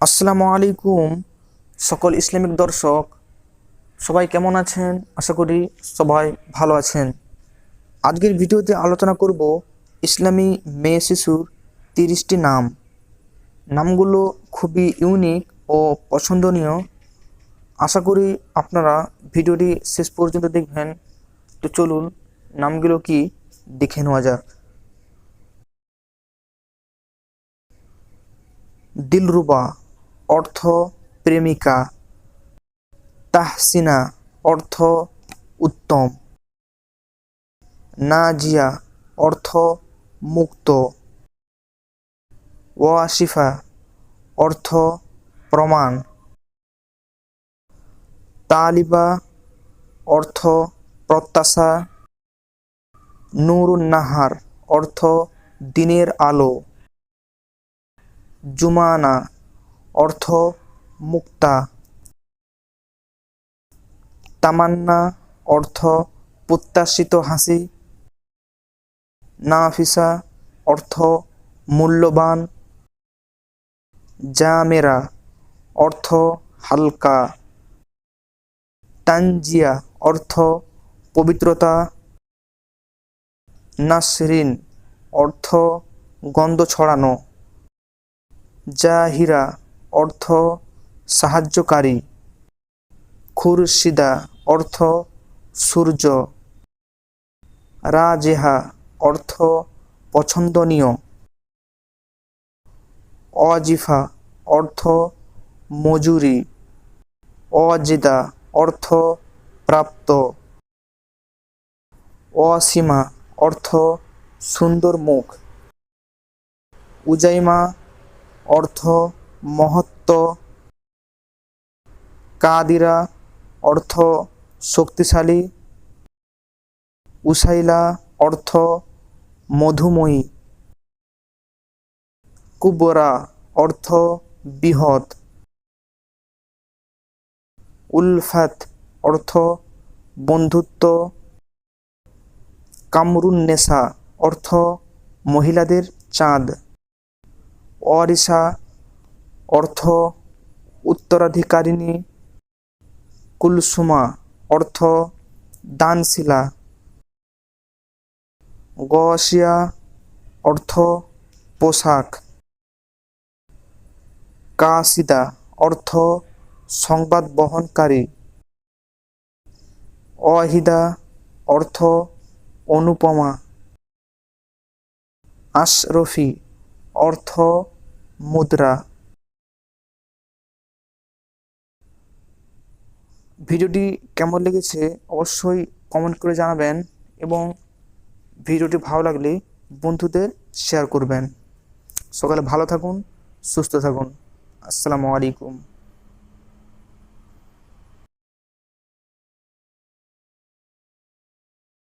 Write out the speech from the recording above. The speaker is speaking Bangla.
আসসালামু আলাইকুম, সকল ইসলামিক দর্শক। সবাই কেমন আছেন? আশা করি সবাই ভালো আছেন। আজকের ভিডিওতে আলোচনা করব ইসলামী মেয়ে শিশুর তিরিশটি নাম। নামগুলো খুবই ইউনিক ও পছন্দনীয়। আশা করি আপনারা ভিডিওটি শেষ পর্যন্ত দেখবেন। তো চলুন, নামগুলো কি দেখে নেওয়া যাক। দিলরুবা অর্থ প্রেমিকা তাহসিনা, অর্থ উত্তম। নাজিয়া, অর্থ মুক্ত। ওয়াশিফা অর্থ প্রমাণ। তালিবা, অর্থ প্রত্যাশা। নুরুন নাহার অর্থ দিনের আলো। জুমানা অর্থ মুক্তা তামান্না, অর্থ, প্রত্যাশিত হাসি। নাফিসা, অর্থ, মূল্যবান। জামেরা, অর্থ, হালকা। তানজিয়া, অর্থ, পবিত্রতা। নাসরিন, অর্থ, গন্ধ ছড়ানো। জাহিরা অর্থ সাহায্যকারী। খুরশিদা, অর্থ সূর্য। রাজেহা, অর্থ পছন্দনীয়। অজিফা, অর্থ মজুরি। অজিদা, অর্থ প্রাপ্ত। অসীমা, অর্থ সুন্দর মুখ। উজাইমা, অর্থ মহত্ব। কাদিরা অর্থ শক্তিশালী। উসাইলা অর্থ মধুময়ী। কুবরা অর্থ বৃহৎ। উলফাত অর্থ বন্ধুত্ব। কামরুন্নেসা অর্থ মহিলাদের চাঁদ। অরিসা অর্থ উত্তরাধিকারিণী কুলসুমা, অর্থ দানশিলা। গসিয়া অর্থ পোশাক। কাসিদা অর্থ সংবাদ বহনকারী। অহিদা অর্থ অনুপমা। আশরফি অর্থ মুদ্রা। ভিডিওটি কেমন লেগেছে অবশ্যই কমেন্ট করে জানাবেন এবং ভিডিওটি ভালো লাগলে বন্ধুদের শেয়ার করবেন। সকালে ভালো থাকুন, সুস্থ থাকুন। আসসালামু আলাইকুম।